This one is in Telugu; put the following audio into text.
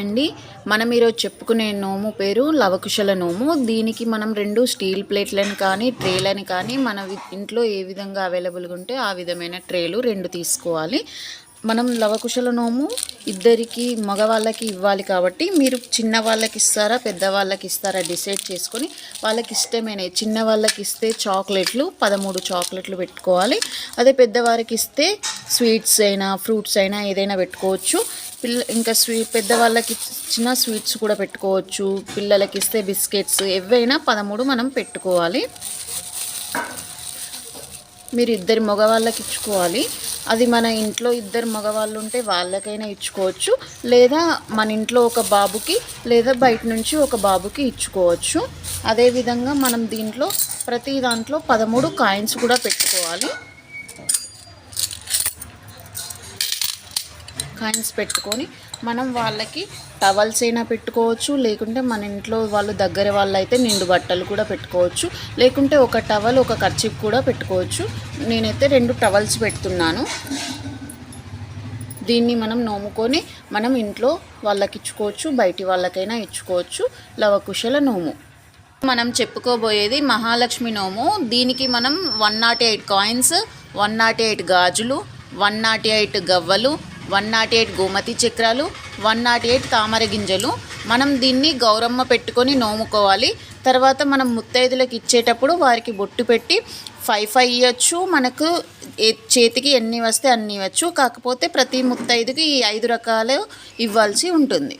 అండి మనం ఈరోజు చెప్పుకునే నోము పేరు లవకుశల నోము. దీనికి మనం రెండు స్టీల్ ప్లేట్లను కానీ ట్రేలని కానీ మన ఇంట్లో ఏ విధంగా అవైలబుల్గా ఉంటే ఆ విధమైన ట్రేలు రెండు తీసుకోవాలి. మనం లవకుశల నోము ఇద్దరికి మగవాళ్ళకి ఇవ్వాలి కాబట్టి మీరు చిన్న వాళ్ళకి ఇస్తారా పెద్దవాళ్ళకి ఇస్తారా డిసైడ్ చేసుకొని వాళ్ళకి ఇష్టమైన చిన్న వాళ్ళకి ఇస్తే చాక్లెట్లు పదమూడు చాక్లెట్లు పెట్టుకోవాలి. అదే పెద్దవారికి ఇస్తే స్వీట్స్ అయినా ఫ్రూట్స్ అయినా ఏదైనా పెట్టుకోవచ్చు. పిల్ల ఇంకా స్వీ పెద్దవాళ్ళకి ఇచ్చిన స్వీట్స్ కూడా పెట్టుకోవచ్చు. పిల్లలకి ఇస్తే బిస్కెట్స్ ఎవైనా పదమూడు మనం పెట్టుకోవాలి. మీరు ఇద్దరు మగవాళ్ళకి ఇచ్చుకోవాలి. అది మన ఇంట్లో ఇద్దరు మగవాళ్ళు ఉంటే వాళ్ళకైనా ఇచ్చుకోవచ్చు. లేదా మన ఇంట్లో ఒక బాబుకి లేదా బయట నుంచి ఒక బాబుకి ఇచ్చుకోవచ్చు. అదేవిధంగా మనం దీంట్లో ప్రతి దాంట్లో పదమూడు కాయిన్స్ కూడా పెట్టుకోవాలి. కాయిన్స్ పెట్టుకొని మనం వాళ్ళకి టవల్స్ అయినా పెట్టుకోవచ్చు లేకుంటే మన ఇంట్లో వాళ్ళు దగ్గర వాళ్ళు అయితే నిండు బట్టలు కూడా పెట్టుకోవచ్చు లేకుంటే ఒక టవల్ ఒక ఖర్చిప్ కూడా పెట్టుకోవచ్చు. నేనైతే రెండు టవల్స్ పెడుతున్నాను. దీన్ని మనం నోముకొని మనం ఇంట్లో వాళ్ళకి ఇచ్చుకోవచ్చు బయటి వాళ్ళకైనా ఇచ్చుకోవచ్చు. లవకుశల నోము. మనం చెప్పుకోబోయేది మహాలక్ష్మి నోము. దీనికి మనం one not eight coins one not eight గాజులు వన్ నాట్ ఎయిట్ గవ్వలు వన్ నాట్ ఎయిట్ గోమతి చక్రాలు వన్ నాట్ ఎయిట్ తామర గింజలు. మనం దీన్ని గౌరమ్మ పెట్టుకొని నోముకోవాలి. తర్వాత మనం ముత్తైదులకు ఇచ్చేటప్పుడు వారికి బొట్టు పెట్టి ఫైవ్ ఫైవ్ ఇవ్వచ్చు మనకు చేతికి ఎన్ని వస్తే అన్ని ఇవ్వచ్చు. కాకపోతే ప్రతి ముత్తైదుకి ఈ ఐదు రకాలు ఇవ్వాల్సి ఉంటుంది.